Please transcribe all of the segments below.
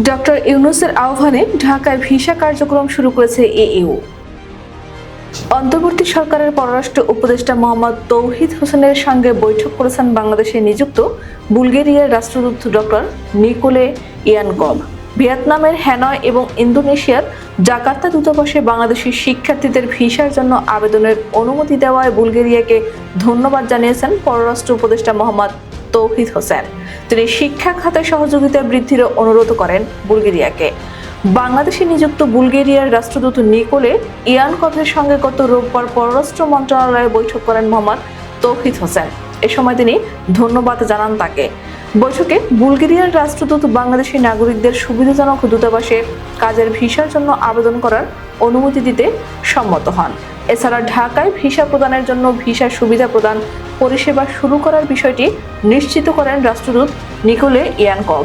Doctor ইউনুসের আহ্বানে ঢাকায় ভিসা কার্যক্রম শুরু করেছে এইউ অন্তর্বর্তী সরকারের পররাষ্ট্র উপদেষ্টা মোহাম্মদ তৌহিদ হোসেনের সঙ্গে বৈঠক করেছেন বাংলাদেশে নিযুক্ত বুলগেরিয়ার রাষ্ট্রদূত ডক্টর নিকোলে ইয়ানকভ ভিয়েতনামের হ্যানয় এবং ইন্দোনেশিয়ার জাকার্তা দূতাবাসে বাংলাদেশি শিক্ষার্থীদের ভিসার জন্য আবেদনের অনুমতি দেওয়ায় বুলগেরিয়াকে ধন্যবাদ জানিয়েছেন পররাষ্ট্র উপদেষ্টা মোহাম্মদ তৌহিদ হোসেন। তিনি শিক্ষা খাতে সহযোগিতা বৃদ্ধির অনুরোধ করেন বুলগেরিয়াকে। বাংলাদেশে নিযুক্ত বুলগেরিয়ার রাষ্ট্রদূত নিকোলে ইয়ানকভের সঙ্গে গত রোববার পররাষ্ট্র মন্ত্রণালয়ে বৈঠক করেন মোহাম্মদ তৌহিদ হোসেন। এ সময় তিনি ধন্যবাদ জানান তাকে। বৈঠকে বুলগেরিয়ার রাষ্ট্রদূত বাংলাদেশি নাগরিকদের সুবিধাজনক দূতাবাসে কাজের ভিসার জন্য আবেদন করার অনুমতি দিতে সম্মত হন। এছাড়া ঢাকায় ভিসা প্রদানের জন্য ভিসা সুবিধা প্রদান পরিষেবা শুরু করার বিষয়টি নিশ্চিত করেন রাষ্ট্রদূত নিকোলে ইয়ানকভ।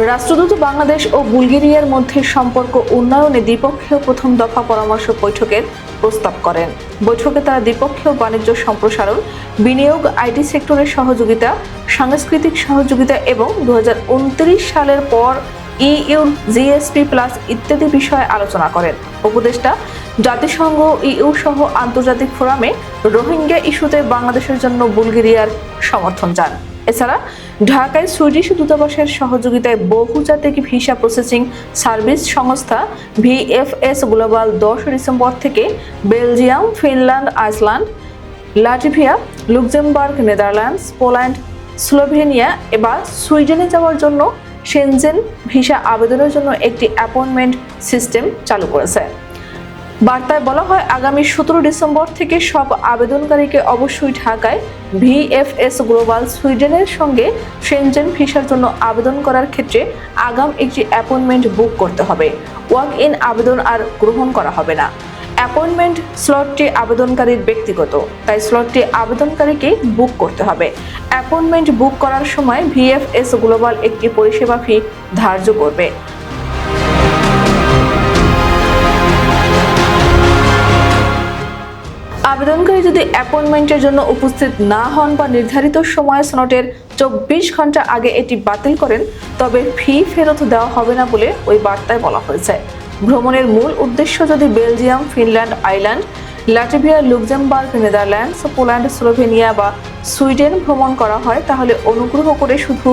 রাষ্ট্রদূত বাংলাদেশ ও বুলগেরিয়ার মধ্যে সম্পর্ক উন্নয়নে দ্বিপক্ষীয় প্রথম দফা পরামর্শ বৈঠকের প্রস্তাব করেন। বৈঠকে তারা দ্বিপক্ষীয় বাণিজ্য সম্প্রসারণ, বিনিয়োগ, আইটি সেক্টরের সহযোগিতা, সাংস্কৃতিক সহযোগিতা এবং দু হাজার উনত্রিশ সালের পর ইইউর জিএসপি প্লাস ইত্যাদি বিষয়ে আলোচনা করেন। উপদেষ্টা জাতিসংঘ, ইইউ সহ আন্তর্জাতিক ফোরামে রোহিঙ্গা ইস্যুতে বাংলাদেশের জন্য বুলগেরিয়ার সমর্থন চান। এছাড়া ঢাকায় সুইডিশ দূতাবাসের সহযোগিতায় বহুজাতিক ভিসা প্রসেসিং সার্ভিস সংস্থা ভিএফএস গ্লোবাল দশ ডিসেম্বর থেকে Belgium, Finland, Iceland, Latvia, Luxembourg, Netherlands, Poland, Slovenia এবার সুইডেনে যাওয়ার জন্য সেনজেন ভিসা আবেদনের জন্য একটি অ্যাপয়েন্টমেন্ট সিস্টেম চালু করেছে। বার্তায় বলা হয়, আগামী সতেরো ডিসেম্বর থেকে সব আবেদনকারীকে অবশ্যই ঢাকায় ভিএফএস গ্লোবাল সুইডেনের সঙ্গে সেনজেন ভিসার জন্য আবেদন করার ক্ষেত্রে আগাম একটি অ্যাপয়েন্টমেন্ট বুক করতে হবে। ওয়াক ইন আবেদন আর গ্রহণ করা হবে না। অ্যাপয়েন্টমেন্ট স্লটটি আবেদনকারীর ব্যক্তিগত, তাই স্লটটি আবেদনকারীকে বুক করতে হবে। অ্যাপয়েন্টমেন্ট বুক করার সময় ভিএফএস গ্লোবাল একটি পরিষেবা ফি ধার্য করবে। আবেদনকারী যদি অ্যাপয়েন্টমেন্টের জন্য উপস্থিত না হন বা নির্ধারিত সময় স্লটের চব্বিশ ঘণ্টা আগে এটি বাতিল করেন, তবে ফি ফেরত দেওয়া হবে না বলে ওই বার্তায় বলা হয়েছে। ভ্রমণের মূল উদ্দেশ্য যদি Belgium, Finland Iceland Latvia, Luxembourg, Netherlands, Poland, Slovenia বা সুইডেন ভ্রমণ করা হয়, তাহলে অনুগ্রহ করে শুধু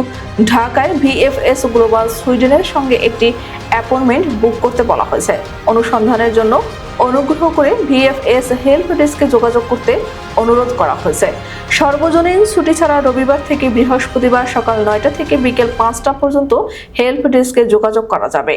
ঢাকায় ভিএফএস গ্লোবাল সুইডেনের সঙ্গে একটি অ্যাপয়েন্টমেন্ট বুক করতে বলা হয়েছে। অনুসন্ধানের জন্য অনুগ্রহ করে ভিএফএস হেল্প ডেস্কে যোগাযোগ করতে অনুরোধ করা হয়েছে। সর্বজনীন ছুটি ছাড়া রবিবার থেকে বৃহস্পতিবার সকাল নয়টা থেকে বিকেল পাঁচটা পর্যন্ত হেল্প ডেস্কে যোগাযোগ করা যাবে।